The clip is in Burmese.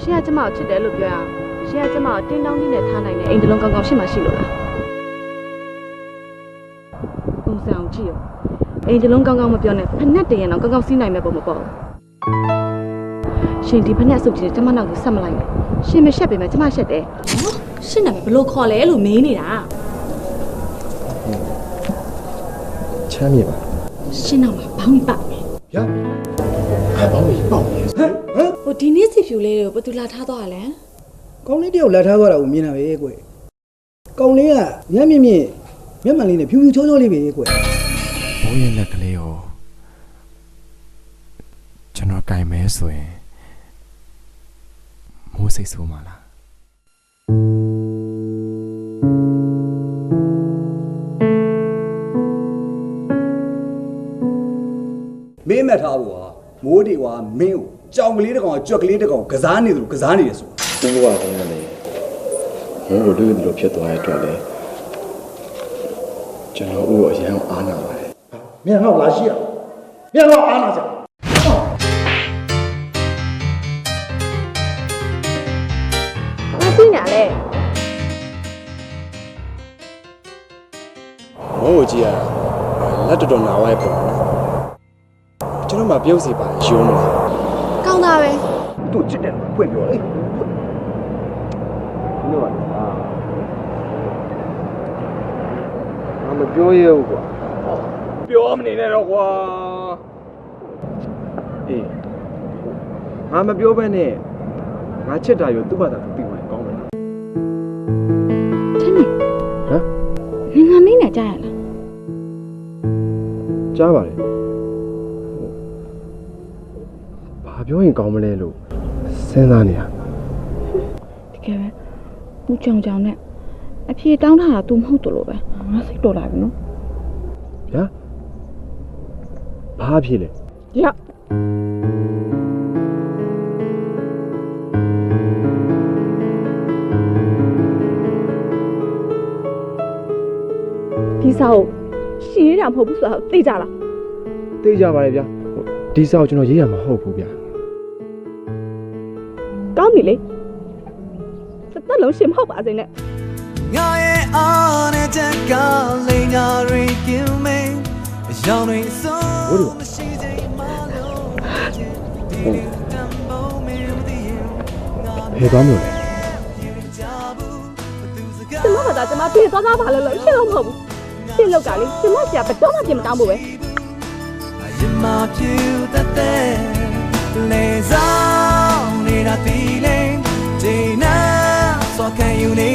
ရှင်ကကျမကိုချစ်တယ်လို့ပြောရအောင်ရှင်ကကျမကိုတင်းတောင်းတင်းနဲ့ထားနိုင်တဲ့အိမ်တစ်လုံးကောင်းကောင်းရှိမှရှိလို့လားပုံစံအောင်ကြည့်ရောအိမ်တစ်လုံးကောင်းကောင်းမပြောနဲ့ဖက်နဲ့တရံတော့ကောင်းကောင်းစီးနိုင်မဲ့ပုံမပေါ့ဘူးရှင်ဒီဖက်နဲ့အစုပ်ကြီးကျမနောက်ကိုဆက်မလိုက်နဲ့ရှင်မရှက်ပေမဲ့ကျမရှက်တယ်ရှင်းနာမည်ဘလို့ခေါ်လဲလို့မေးနေတာချမ်းမြေပါရှင်းတော့မှာဘောင်းပတ်မယ်ရအဘောင်းကြီးပေါ့ ဟမ်ဟမ်ဟိုဒီနေ့စီဖြူလေးတွေကိုဘယ်သူလာထားသွားလဲကောင်းလေးတယောက်လက်ထားသွားတာကိုမြင်တာပဲကွယ်ကောင်းလေးကမျက်မြင့်မြင့်မျက်မှန်လေးနဲ့ဖြူဖြူချောချောလေးပဲကွယ်ဘိုးရဲ့လက်ကလေးကိုကျွန်တော်ကင်မဲဆိုရင်မိုးစိတ်ဆိုးမှာလားမင်းမှတ်ထားဖို့ဟာမိုးဒီကွာမင်းကို ကြောင်ကလေးတစ်ကောင်ကြွက်ကလေးတစ်ကောင်ကစားနေတယ်လို့ကစားနေတယ်ဆိုသူ့ဘဝကလည်းလေကျွန်တော်တို့တို့ဖြစ်သွားတဲ့အတွက်လေကျွန်တော်ဦးကိုအရန်အားနာပါတယ်မြန်ဟောက်လာရှိရမြန်ဟောက်အားနာကြဘာစီးနေလဲမိုးကိုကြည့်ရတာလက်တော်တော်နာဝိုင်းပေါ့နော်ကျွန်တော်မှပြုတ်စီပါရုံးမလားကောင်း တာပဲသူ့ချစ်တယ်လို့ဖွင့်ပြောတယ်လို့ပါအာငါမပြောရဘူးကွာပြောမနေနဲ့တော့ကွာအေးငါမပြောဘဲနဲ့ငါချစ်တာရောသူ့ဘာသာသူပြီးဝင်ကောင်းတယ်ချင်းနေဟမ်ငင်္ဂမင်းနဲ့ကြားရလားကြားပါလေ ပြောရင်ကောင်းမလဲလို့စဉ်းစားနေရတကယ်ပဲဘူးကြောင်ကြောင်နဲ့အဖြေတောင်းထားတာ तू မဟုတ်တော့လို့ပဲငါစိတ်တော်လာပြီနော်ဗျာဘာဖြစ်လဲရဒီစာကိုရှင်းရတာမဟုတ်ဘူးဆိုတာကိုသိကြလားသိကြပါလေဗျာဟိုဒီစာကိုကျွန်တော်ရေးရမှာဟုတ်ဘူးဗျာ ကောင်းပြီလေတစ်သက်လုံးရှင်မဟုတ်ပါစေနဲ့ငါရဲ့အားနဲ့တက်ကလေးညာရီကင်းမင်းအယောင်တွေစိုးမရှိချိန်မှလို့ဒီလိုတမ်းဖို့မင်းမသိရင်ငါဖယ်သွားမလို့လေကြဘူးဘသူစကားကျမကသာကျမပြေသွားသားပါလို့လို့ရှင်းလို့မဟုတ်ဘူးရှင်းလောက်ကလေကျမဆရာဘယ်တော့မှပြင်မတောင်းဘူးပဲအရင်မှပြူ